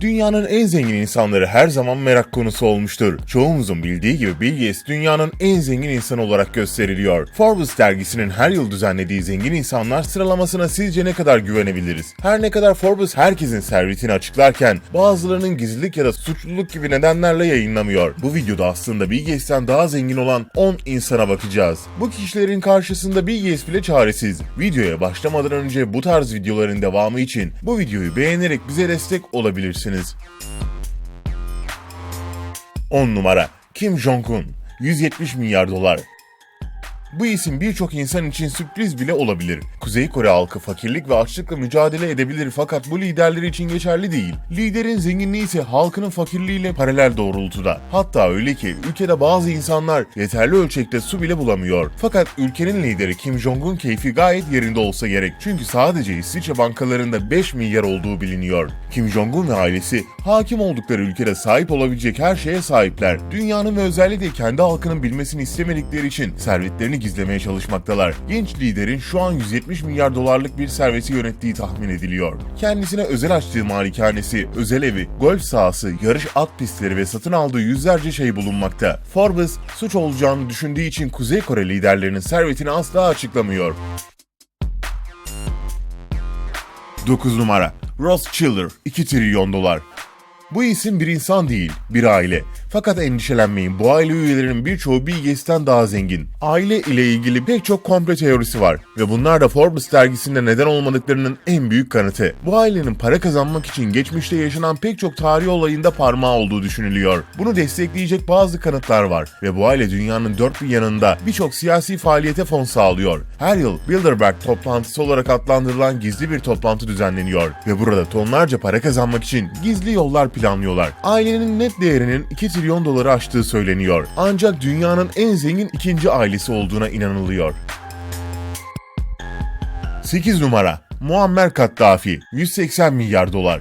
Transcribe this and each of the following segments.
Dünyanın en zengin insanları her zaman merak konusu olmuştur. Çoğumuzun bildiği gibi Bill Gates dünyanın en zengin insanı olarak gösteriliyor. Forbes dergisinin her yıl düzenlediği zengin insanlar sıralamasına sizce ne kadar güvenebiliriz? Her ne kadar Forbes herkesin servetini açıklarken bazılarının gizlilik ya da suçluluk gibi nedenlerle yayınlamıyor. Bu videoda aslında Bill Gates'ten daha zengin olan 10 insana bakacağız. Bu kişilerin karşısında Bill Gates bile çaresiz. Videoya başlamadan önce bu tarz videoların devamı için bu videoyu beğenerek bize destek olabilirsiniz. 10 numara. Kim Jong-un? 170 milyar dolar bu isim birçok insan için sürpriz bile olabilir. Kuzey Kore halkı fakirlik ve açlıkla mücadele edebilir fakat bu liderleri için geçerli değil. Liderin zenginliği ise halkının fakirliğiyle paralel doğrultuda. Hatta öyle ki ülkede bazı insanlar yeterli ölçekte su bile bulamıyor. Fakat ülkenin lideri Kim Jong-un keyfi gayet yerinde olsa gerek. Çünkü sadece İsviçre bankalarında 5 milyar olduğu biliniyor. Kim Jong-un ve ailesi hakim oldukları ülkede sahip olabilecek her şeye sahipler. Dünyanın ve özellikle kendi halkının bilmesini istemedikleri için servetlerini gizlemeye çalışmaktalar. Genç liderin şu an 170 milyar dolarlık bir serveti yönettiği tahmin ediliyor. Kendisine özel açtığı malikanesi, özel evi, golf sahası, yarış at pistleri ve satın aldığı yüzlerce şey bulunmakta. Forbes, suç olacağını düşündüğü için Kuzey Kore liderlerinin servetini asla açıklamıyor. 9 numara Ross Chiller 2 trilyon dolar bu isim bir insan değil, bir aile. Fakat endişelenmeyin, bu aile üyelerinin birçoğu Bill Gates'ten daha zengin. Aile ile ilgili pek çok komple teorisi var ve bunlar da Forbes dergisinde neden olmadıklarının en büyük kanıtı. Bu ailenin para kazanmak için geçmişte yaşanan pek çok tarih olayında parmağı olduğu düşünülüyor. Bunu destekleyecek bazı kanıtlar var ve bu aile dünyanın dört bir yanında birçok siyasi faaliyete fon sağlıyor. Her yıl Bilderberg toplantısı olarak adlandırılan gizli bir toplantı düzenleniyor ve burada tonlarca para kazanmak için gizli yollar planlıyorlar. Ailenin net değerinin 2 trilyon doları aştığı söyleniyor. Ancak dünyanın en zengin ikinci ailesi olduğuna inanılıyor. 8 numara Muammer Kaddafi 180 milyar dolar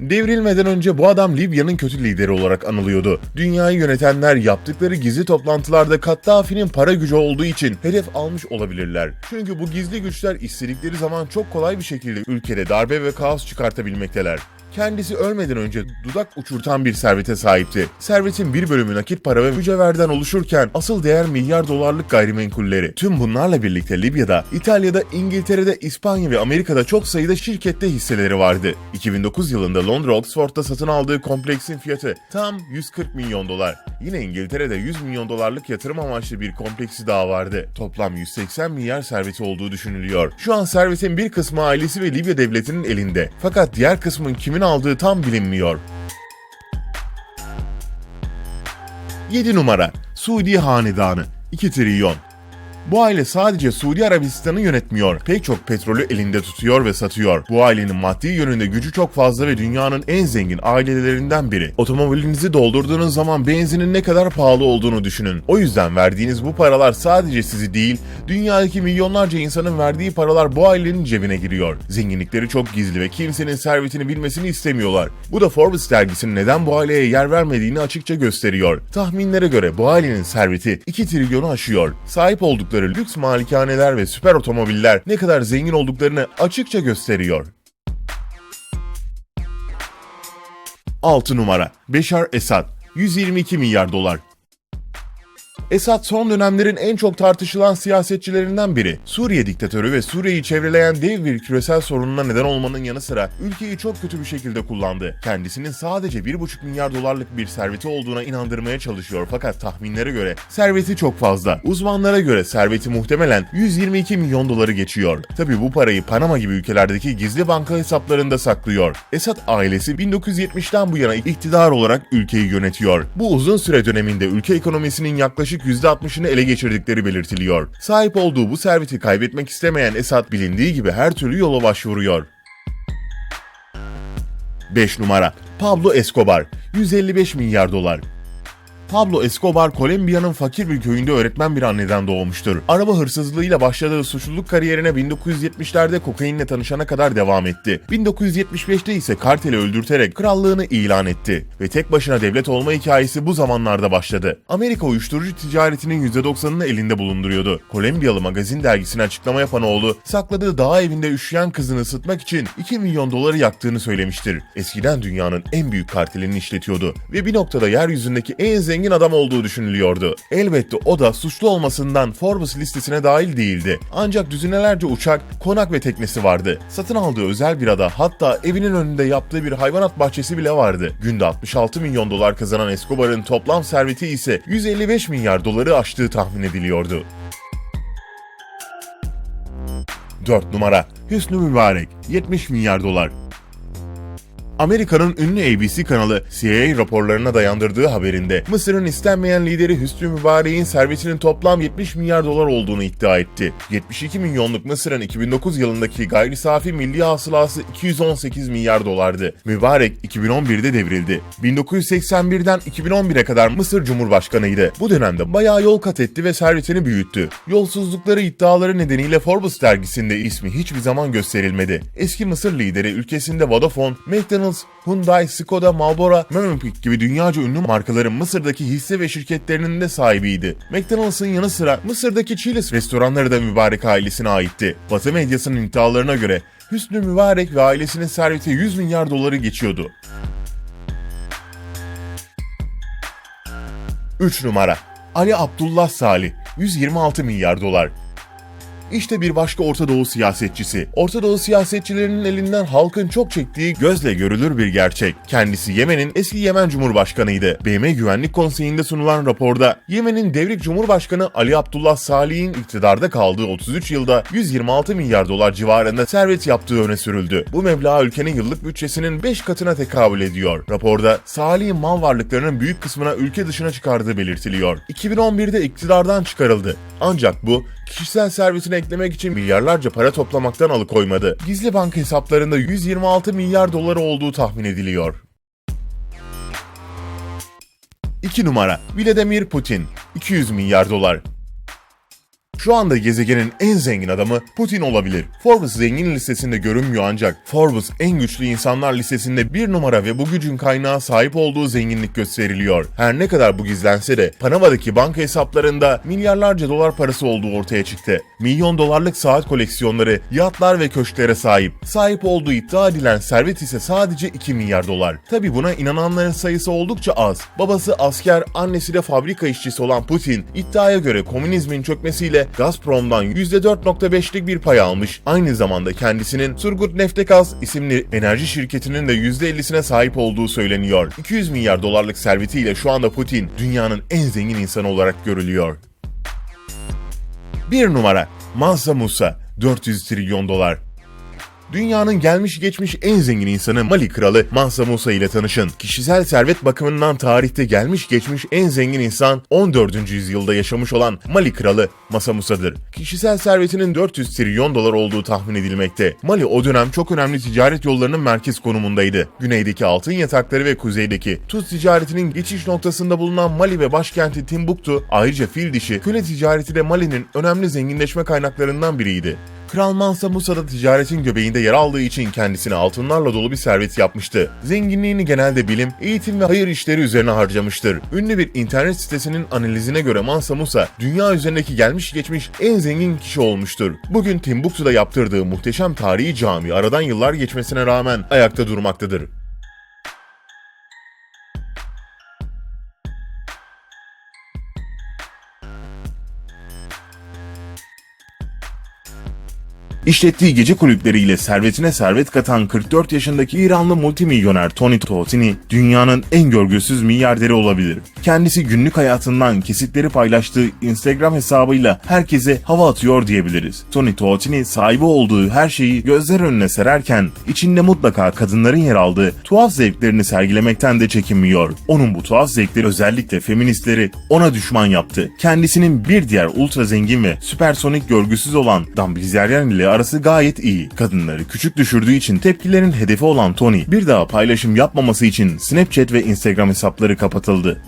Devrilmeden önce bu adam Libya'nın kötü lideri olarak anılıyordu. Dünyayı yönetenler yaptıkları gizli toplantılarda Kaddafi'nin para gücü olduğu için hedef almış olabilirler. Çünkü bu gizli güçler istedikleri zaman çok kolay bir şekilde ülkede darbe ve kaos çıkartabilmekteler. Kendisi ölmeden önce dudak uçurtan bir servete sahipti. Servetin bir bölümü nakit para ve mücevherden oluşurken asıl değer milyar dolarlık gayrimenkulleri. Tüm bunlarla birlikte Libya'da, İtalya'da, İngiltere'de, İspanya ve Amerika'da çok sayıda şirkette hisseleri vardı. 2009 yılında Londra Oxford'da satın aldığı kompleksin fiyatı tam 140 milyon dolar. Yine İngiltere'de 100 milyon dolarlık yatırım amaçlı bir kompleksi daha vardı. Toplam 180 milyar serveti olduğu düşünülüyor. Şu an servetin bir kısmı ailesi ve Libya devletinin elinde. Fakat diğer kısmın kimin aldığı tam bilinmiyor. 7 numara Suudi Hanedanı 2 trilyon bu aile sadece Suudi Arabistan'ı yönetmiyor. Pek çok petrolü elinde tutuyor ve satıyor. Bu ailenin maddi yönünde gücü çok fazla ve dünyanın en zengin ailelerinden biri. Otomobilinizi doldurduğunuz zaman benzinin ne kadar pahalı olduğunu düşünün. O yüzden verdiğiniz bu paralar sadece sizi değil, dünyadaki milyonlarca insanın verdiği paralar bu ailenin cebine giriyor. Zenginlikleri çok gizli ve kimsenin servetini bilmesini istemiyorlar. Bu da Forbes dergisinin neden bu aileye yer vermediğini açıkça gösteriyor. Tahminlere göre bu ailenin serveti 2 trilyonu aşıyor. Sahip oldukları oldukları lüks malikaneler ve süper otomobiller ne kadar zengin olduklarını açıkça gösteriyor. 6 numara Beşar Esad 122 milyar dolar Esad son dönemlerin en çok tartışılan siyasetçilerinden biri. Suriye diktatörü ve Suriye'yi çevreleyen dev bir küresel sorununa neden olmanın yanı sıra ülkeyi çok kötü bir şekilde kullandı. Kendisinin sadece 1,5 milyar dolarlık bir serveti olduğuna inandırmaya çalışıyor fakat tahminlere göre serveti çok fazla. Uzmanlara göre serveti muhtemelen 122 milyon doları geçiyor. Tabi bu parayı Panama gibi ülkelerdeki gizli banka hesaplarında saklıyor. Esad ailesi 1970'ten bu yana iktidar olarak ülkeyi yönetiyor. Bu uzun süre döneminde ülke ekonomisinin yaklaşık %60'ını ele geçirdikleri belirtiliyor. Sahip olduğu bu serveti kaybetmek istemeyen Esad bilindiği gibi her türlü yola başvuruyor. 5 numara Pablo Escobar 155 milyar dolar Pablo Escobar, Kolombiya'nın fakir bir köyünde öğretmen bir anneden doğmuştur. Araba hırsızlığıyla başladığı suçluluk kariyerine 1970'lerde kokainle tanışana kadar devam etti. 1975'te ise karteli öldürterek krallığını ilan etti ve tek başına devlet olma hikayesi bu zamanlarda başladı. Amerika uyuşturucu ticaretinin %90'ını elinde bulunduruyordu. Kolombiyalı magazin dergisine açıklama yapan oğlu, sakladığı dağ evinde üşüyen kızını ısıtmak için 2 milyon doları yaktığını söylemiştir. Eskiden dünyanın en büyük kartelini işletiyordu ve bir noktada yeryüzündeki en zengin adam olduğu düşünülüyordu. Elbette o da suçlu olmasından Forbes listesine dahil değildi. Ancak düzinelerce uçak, konak ve teknesi vardı. Satın aldığı özel bir ada hatta evinin önünde yaptığı bir hayvanat bahçesi bile vardı. Günde 66 milyon dolar kazanan Escobar'ın toplam serveti ise 155 milyar doları aştığı tahmin ediliyordu. 4 numara Hüsnü Mübarek 70 milyar dolar Amerika'nın ünlü ABC kanalı CIA raporlarına dayandırdığı haberinde Mısır'ın istenmeyen lideri Hüsnü Mübarek'in servetinin toplam 70 milyar dolar olduğunu iddia etti. 72 milyonluk Mısır'ın 2009 yılındaki gayri safi milli hasılası 218 milyar dolardı. Mübarek 2011'de devrildi. 1981'den 2011'e kadar Mısır Cumhurbaşkanıydı. Bu dönemde bayağı yol kat etti ve servetini büyüttü. Yolsuzlukları iddiaları nedeniyle Forbes dergisinde ismi hiçbir zaman gösterilmedi. Eski Mısır lideri ülkesinde Vodafone, McDonald's Hyundai, Skoda, Marlboro, Mövenpick gibi dünyaca ünlü markaların Mısır'daki hisse ve şirketlerinin de sahibiydi. McDonald's'ın yanı sıra Mısır'daki Chili's restoranları da mübarek ailesine aitti. Batı medyasının iddialarına göre Hüsnü Mübarek ve ailesinin serveti 100 milyar doları geçiyordu. 3 numara Ali Abdullah Salih 126 milyar dolar İşte bir başka Orta Doğu siyasetçisi. Orta Doğu siyasetçilerinin elinden halkın çok çektiği gözle görülür bir gerçek. Kendisi Yemen'in eski Yemen Cumhurbaşkanıydı. BM Güvenlik Konseyi'nde sunulan raporda Yemen'in devrik Cumhurbaşkanı Ali Abdullah Salih'in iktidarda kaldığı 33 yılda 126 milyar dolar civarında servet yaptığı öne sürüldü. Bu meblağ ülkenin yıllık bütçesinin 5 katına tekabül ediyor. Raporda Salih'in mal varlıklarının büyük kısmına ülke dışına çıkardığı belirtiliyor. 2011'de iktidardan çıkarıldı. Ancak bu kişisel servetine eklemek için milyarlarca para toplamaktan alıkoymadı. Gizli banka hesaplarında 126 milyar doları olduğu tahmin ediliyor. 2 numara Vladimir Putin 200 milyar dolar şu anda gezegenin en zengin adamı Putin olabilir. Forbes zengin listesinde görünmüyor ancak Forbes en güçlü insanlar listesinde bir numara ve bu gücün kaynağı sahip olduğu zenginlik gösteriliyor. Her ne kadar bu gizlense de Panama'daki banka hesaplarında milyarlarca dolar parası olduğu ortaya çıktı. Milyon dolarlık saat koleksiyonları, yatlar ve köşklere sahip. Sahip olduğu iddia edilen servet ise sadece 2 milyar dolar. Tabi buna inananların sayısı oldukça az. Babası asker, annesi de fabrika işçisi olan Putin, iddiaya göre komünizmin çökmesiyle Gazprom'dan %4.5'lik bir pay almış. Aynı zamanda kendisinin Surgut Neftekaz isimli enerji şirketinin de %50'sine sahip olduğu söyleniyor. 200 milyar dolarlık servetiyle şu anda Putin dünyanın en zengin insanı olarak görülüyor. 1 numara Mansa Musa 400 trilyon dolar Dünyanın gelmiş geçmiş en zengin insanı Mali kralı Mansa Musa ile tanışın. Kişisel servet bakımından tarihte gelmiş geçmiş en zengin insan 14. yüzyılda yaşamış olan Mali kralı Mansa Musa'dır. Kişisel servetinin 400 trilyon dolar olduğu tahmin edilmekte. Mali o dönem çok önemli ticaret yollarının merkez konumundaydı. Güneydeki altın yatakları ve kuzeydeki tuz ticaretinin geçiş noktasında bulunan Mali ve başkenti Timbuktu ayrıca fil dişi köle ticareti de Mali'nin önemli zenginleşme kaynaklarından biriydi. Kral Mansa Musa da ticaretin göbeğinde yer aldığı için kendisine altınlarla dolu bir servet yapmıştı. Zenginliğini genelde bilim, eğitim ve hayır işleri üzerine harcamıştır. Ünlü bir internet sitesinin analizine göre Mansa Musa, dünya üzerindeki gelmiş geçmiş en zengin kişi olmuştur. Bugün Timbuktu'da yaptırdığı muhteşem tarihi cami aradan yıllar geçmesine rağmen ayakta durmaktadır. İşlettiği gece kulüpleriyle servetine servet katan 44 yaşındaki İranlı multimilyoner Tony Totini dünyanın en görgüsüz milyarderi olabilir. Kendisi günlük hayatından kesitleri paylaştığı Instagram hesabıyla herkese hava atıyor diyebiliriz. Tony Totini sahibi olduğu her şeyi gözler önüne sererken içinde mutlaka kadınların yer aldığı tuhaf zevklerini sergilemekten de çekinmiyor. Onun bu tuhaf zevkleri özellikle feministleri ona düşman yaptı. Kendisinin bir diğer ultra zengin ve süpersonik görgüsüz olan Dan Bilzerian ile arası gayet iyi. Kadınları küçük düşürdüğü için tepkilerin hedefi olan Tony bir daha paylaşım yapmaması için Snapchat ve Instagram hesapları kapatıldı.